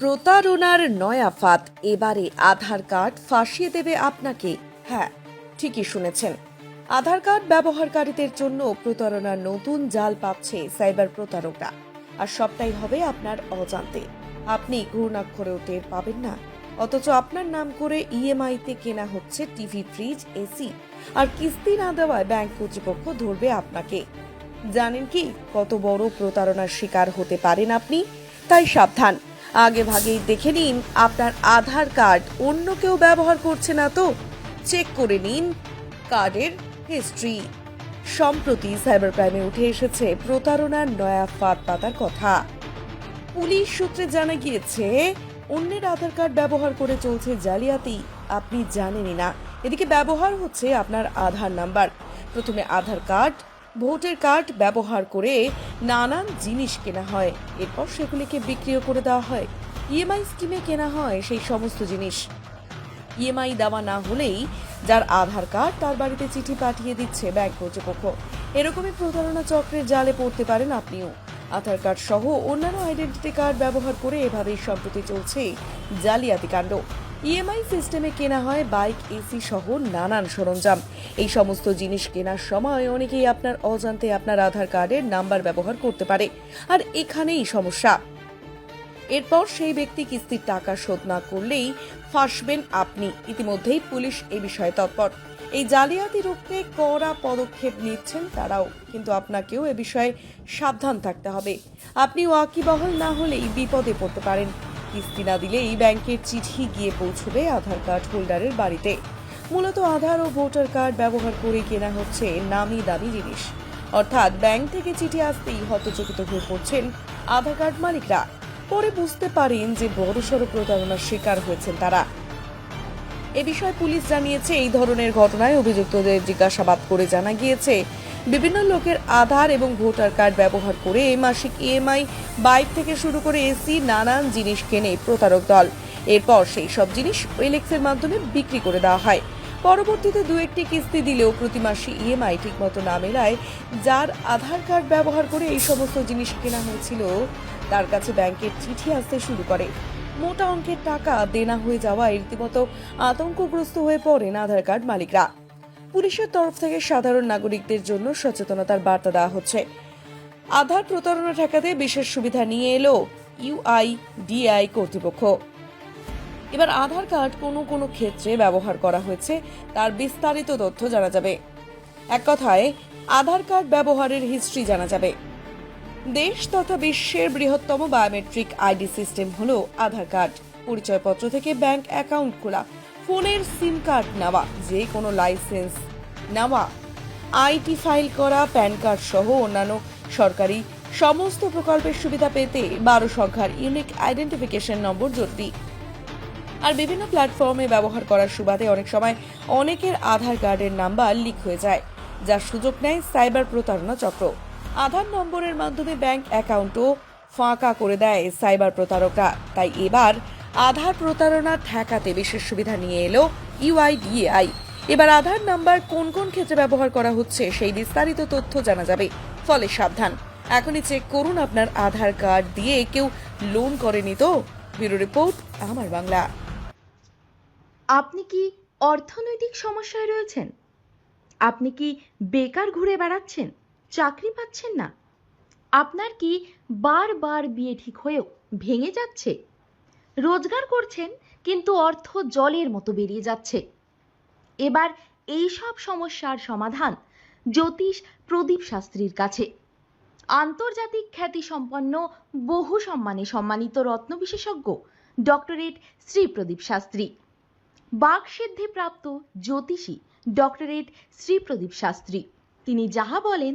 প্রতারণার নয়া ফাঁদ। এবারে আধার কার্ড ফাঁসিয়ে দেবে আপনাকে। হ্যাঁ ঠিকই শুনেছেন। আধার কার্ড ব্যবহারকারীদের জন্য প্রতারণার নতুন জাল পাচ্ছে সাইবার প্রতারকরা। আর সবটাই হবে আপনার অজান্তে। আপনি ঘূর্ণাক্ষরেও টের পাবেন না। অথচ আপনার নাম করে ইএমআই তে কেনা হচ্ছে টিভি, ফ্রিজ, এসি। আর কিস্তি না দেওয়ায় ব্যাংক কর্তৃপক্ষ ধরবে আপনাকে। জানেন কি, কত বড় প্রতারণার শিকার হতে পারেন আপনি? তাই সাবধান। আগে ভাগেই দেখে নিন, আপনার আধার কার্ড অন্য কেউ ব্যবহার করছে না তো? চেক করে নিন কার্ডের হিস্ট্রি। সম্প্রতি সাইবার ক্রাইমে উঠে এসেছে প্রতারণার নয়া ফাঁদ পাতার কথা। পুলিশ সূত্রে জানা গিয়েছে, অন্যের আধার কার্ড ব্যবহার করে চলছে জালিয়াতি। আপনি জানেনই না। এদিকে ব্যবহার হচ্ছে আপনার আধার নাম্বার। প্রথমে আধার কার্ড ভোটার কার্ড ব্যবহার করে নানান জিনিস কেনা হয়। এরপর সেগুলিকে বিক্রিও করে দেওয়া হয়। ইএমআই স্কিমে কেনা হয় সেই সমস্ত জিনিস। ইএমআই দেওয়া না হলেই যার আধার কার্ড তার বাড়িতে চিঠি পাঠিয়ে দিচ্ছে ব্যাংক কর্তৃপক্ষ। এরকমই প্রতারণা চক্রের জালে পড়তে পারেন আপনিও। আধার কার্ড সহ অন্যান্য আইডেন্টিটি কার্ড ব্যবহার করে এভাবেই সম্প্রতি চলছে জালিয়াতি কাণ্ড। ইএমআই সিস্টেমে কেনা হয় বাইক এসি সহ নানান সরঞ্জাম। এই সমস্ত জিনিস কেনার সময় অনেকেই আপনার অজান্তে আপনার আধার কার্ডের নাম্বার ব্যবহার করতে পারে। আর এখানেই সমস্যা। এরপর সেই ব্যক্তি কিস্তির টাকা শোধ না করলেই ফাঁসবেন আপনি। ইতিমধ্যেই পুলিশ এ বিষয়ে তৎপর। এই জালিয়াতি রুখতে কড়া পদক্ষেপ নিচ্ছেন তারাও। কিন্তু আপনাকেও এ বিষয়ে সাবধান থাকতে হবে। আপনি ওয়াকিবহল না হলেই বিপদে পড়তে পারেন। কিস্তি না দিলেই ব্যাংকের চিঠি গিয়ে পৌঁছবে আধার কার্ড হোল্ডারের বাড়িতে। মূলত আধার ও ভোটার কার্ড ব্যবহার করে কেনা হচ্ছে নামি দামি জিনিস। অর্থাৎ ব্যাংক থেকে চিঠি আসতেই হতচকিত হয়ে পড়ছেন আধার কার্ড মালিকরা। পরে বুঝতে পারেন যে বড়সড় প্রতারণার শিকার হয়েছেন তারা। এ বিষয়ে পুলিশ জানিয়েছে, এই ধরনের ঘটনায় অভিযুক্তদের জিজ্ঞাসাবাদ করে জানা গিয়েছে, বিভিন্ন লোকের আধার এবং ভোটার কার্ড ব্যবহার করে মাসিক ইএমআই বাইক থেকে শুরু করে এসি নানান জিনিস কেনে প্রতারক দল। এরপর সেই সব জিনিস ওয়েলেক্সের মাধ্যমে বিক্রি করে দেওয়া হয়। পরবর্তীতে দু একটি কিস্তি দিলেও প্রতি মাসে ইএমআই ঠিকমতো না মেলায়, যার আধার কার্ড ব্যবহার করে এই সমস্ত জিনিস কেনা হয়েছিল, তার কাছে ব্যাংকের চিঠি আসতে শুরু করে। মোটা অঙ্কের টাকা দেনা হয়ে যাওয়ায় রীতিমতো আতঙ্কগ্রস্ত হয়ে পড়েন আধার কার্ড মালিকরা। পুলিশের তরফ থেকে সাধারণ নাগরিকদের জন্য সচেতনতার বার্তা দেওয়া হচ্ছে। আধার প্রতারণা ঠেকাতে বিশেষ সুবিধা নিয়ে এলো ইউআইডিআই কর্তৃপক্ষ। এবার আধার কার্ড কোনো কোনো ক্ষেত্রে ব্যবহার করা হয়েছে, তার বিস্তারিত তথ্য জানা যাবে। এক কথায়, আধার কার্ড ব্যবহারের হিস্ট্রি জানা যাবে। দেশ তথা বিশ্বের বৃহত্তম বায়োমেট্রিক আইডি সিস্টেম হলো আধার কার্ড। পরিচয়পত্র থেকে ব্যাংক অ্যাকাউন্ট খোলা, ফোনের সিম কার্ড নেওয়া যে কোনো লাইসেন্স নেওয়া আইটি ফাইল করা, প্যান কার্ড সহ অন্যান্য সরকারি সমস্ত প্রকল্পের সুবিধা পেতে বারো সংখ্যার ইউনিক আইডেন্টিফিকেশন নম্বর জরুরি। আর বিভিন্ন প্ল্যাটফর্মে ব্যবহার করার সুবাদে অনেক সময় অনেকের আধার কার্ডের নাম্বার লিক হয়ে যায়, যার সুযোগ নেয় সাইবার প্রতারণা চক্র। আধার নম্বরের মাধ্যমে ব্যাংক অ্যাকাউন্টও ফাঁকা করে দেয় সাইবার প্রতারকরা। তাই এবার আধার প্রতারণা ঠেকাতে বিশেষ সুবিধা নিয়ে এলো ইউআইডিএআই। এবার আধার নাম্বার কোন কোন ক্ষেত্রে ব্যবহার করা হচ্ছে সেই বিস্তারিত তথ্য জানা যাবে। ফলে সাবধান। এখনই চেক করুন আপনার আধার কার্ড দিয়ে কেউ লোন করেনি তো? ব্যুরো রিপোর্ট, আমার বাংলা। আপনি কি অর্থনৈতিক সমস্যায় রয়েছেন? আপনি কি বেকার ঘুরে বেড়াচ্ছেন? চাকরি পাচ্ছেন না। আপনার কি বারবার বিয়ে ঠিক হয়েও ভেঙে যাচ্ছে? রোজগার করছেন, কিন্তু অর্থ জলের মতো বেরিয়ে যাচ্ছে। এবার এই সব সমস্যার সমাধান জ্যোতিষ প্রদীপ শাস্ত্রীর কাছে। আন্তর্জাতিক খ্যাতিসম্পন্ন, বহু সম্মানে সম্মানিত রত্ন বিশেষজ্ঞ ডক্টরেট শ্রী প্রদীপ শাস্ত্রী। বাকসিদ্ধিপ্রাপ্ত জ্যোতিষী ডক্টরেট শ্রী প্রদীপ শাস্ত্রী। তিনি যাহা বলেন